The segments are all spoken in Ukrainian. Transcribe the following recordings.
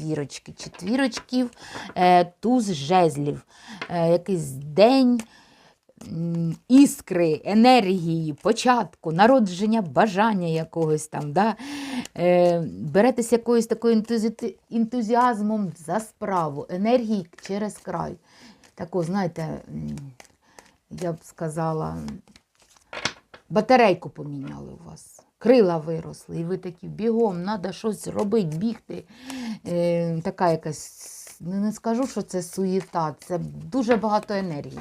четвірочки. Четвірочків, е, туз жезлів. Е, якийсь день іскри, енергії, початку, народження, бажання якогось там. Да? Е, беретесь якоюсь такою ентузі- ентузіазмом за справу, енергії через край. Тако, знаєте, я б сказала, батарейку поміняли у вас. Крила виросли, і ви такі бігом, треба щось робити, бігти. Е, така якась, не, скажу, що це суєта, це дуже багато енергії.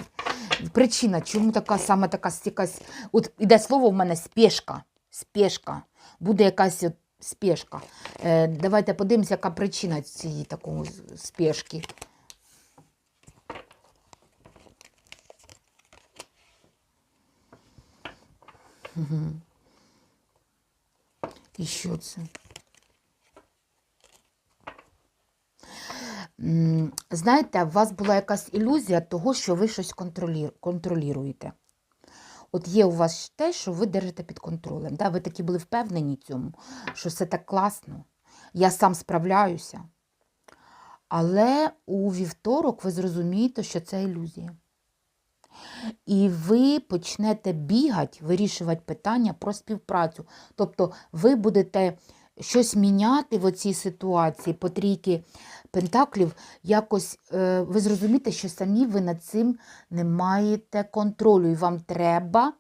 Причина, чому така саме така якась, от іде слово в мене спешка. Спешка. Буде якась от спешка. Е, давайте подивимося, яка причина цієї такої спешки. І що це? Знаєте, у вас була якась ілюзія того, що ви щось контролюєте. От є у вас те, що ви держите під контролем. Да? Ви такі були впевнені цьому, що все так класно, я сам справляюся. Але у вівторок ви зрозумієте, що це ілюзія. І ви почнете бігати, вирішувати питання про співпрацю. Тобто ви будете щось міняти в цій ситуації по трійки пентаклів, якось е, ви зрозумієте, що самі ви над цим не маєте контролю, і вам треба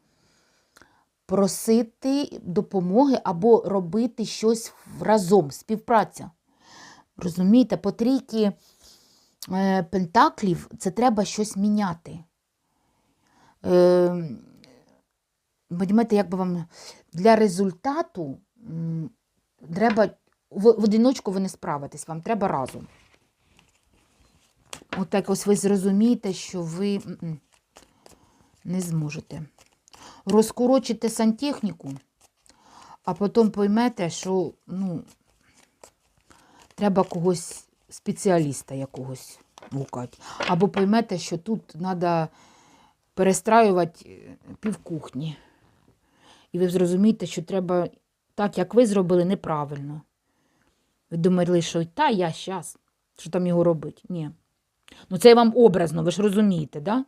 просити допомоги або робити щось разом, співпраця. Розумієте, по трійки е, пентаклів це треба щось міняти. Е, Понімаєте, як би вам для результату треба в, в одиночку ви не справитесь, вам треба разом. От так ось ви зрозумієте, що ви не зможете. Розкорочите сантехніку, а потім поймете, що ну, треба когось, спеціаліста якогось гукати. Або поймете, що тут треба перестраювати е, півкухні. І ви зрозумієте, що треба так, як ви зробили, неправильно. Ви думали, що та я щас, що там його робить? Ні. Ну це вам образно, ви ж розумієте, да?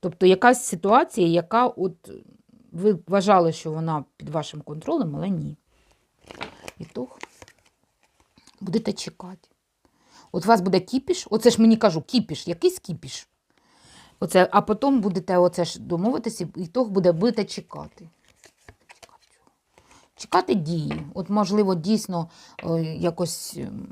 Тобто якась ситуація, яка от ви вважали, що вона під вашим контролем, але ні. І то будете чекати. От у вас буде кіпіш, оце ж мені кажу, кіпіш, якийсь кіпіш. Оце, а потім будете оце ж домовитися, і того буде, будете чекати. Чекати дії. От, можливо, дійсно е, якось ем,